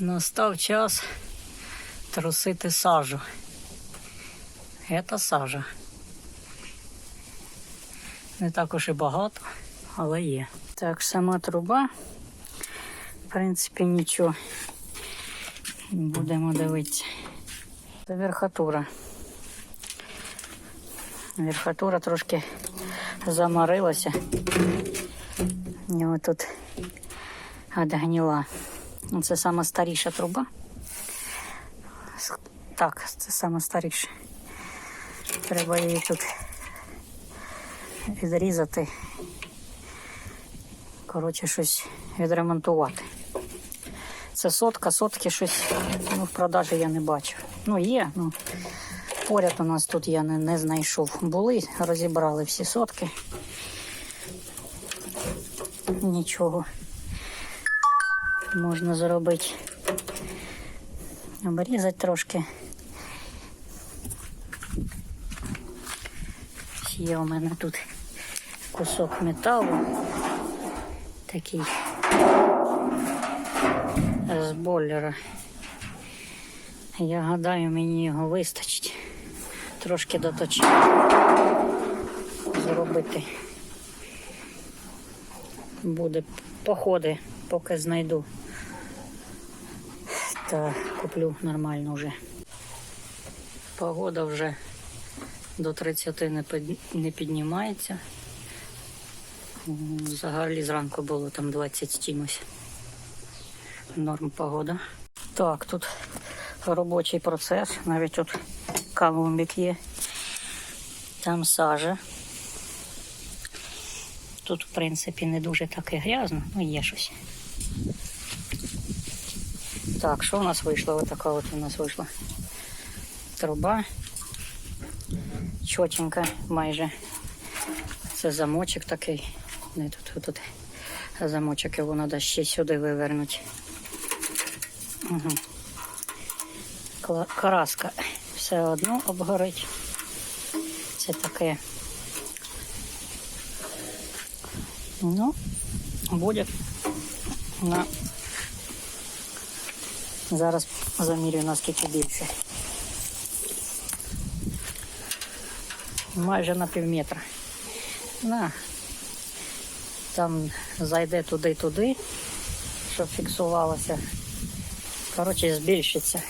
Настав час трусити сажу. Це сажа. Не також і багато, але є. Так, сама труба. В принципі, нічого. Будемо дивитися. Це верхатура. Верхатура трошки замарилася. І отут відгніла. Це сама старіша труба. Так, це сама старіша. Треба її тут відрізати. Коротше, щось відремонтувати. Це сотка, сотки щось ну, в продажі я не бачу. Ну, є, ну поряд у нас тут я не, не знайшов. Були, розібрали всі сотки. Нічого можна зробити. Обрізати трошки. Є у мене тут кусок металу. Такий з бойлера. Я гадаю, мені його вистачить. Трошки доточити. Зробити. Буде походи, поки знайду. Та куплю нормально вже. Погода вже до 30 не під- не піднімається. Взагалі зранку було там 20 чимось. Норм погода. Так, тут робочий процес. Навіть тут кавомбік є. Там сажа. Тут, в принципі, не дуже так і грязно, ну є щось. Так, що у нас вийшло? Ось така от у нас вийшла труба. Чотенька майже. Це замочок такий. Не тут, тут замочок його треба ще сюди вивернути. Угу. Караска все одно обгорить. Це таке. Ну, буде на зараз замірюю наскільки більше. Майже на пів метра. На. Там зайде туди-туди, щоб фіксувалося. Коротше, збільшиться.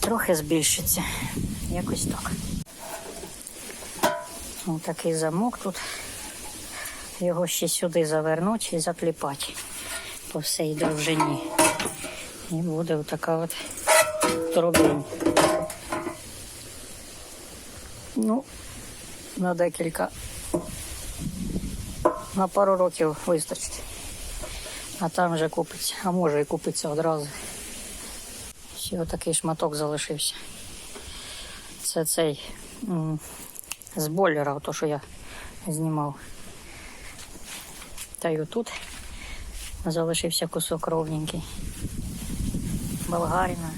Трохи збільшиться. Якось так. Ось такий замок тут. Його ще сюди завернути і закліпати по всій довжині. І буде отака от трубінь. Ну, на декілька, на пару років вистачить. А там вже купиться, а може і купиться одразу. Ще отакий шматок залишився. Це цей з бойлера, то, що я знімав. Та й отут залишився кусок ровненький. Болгарина.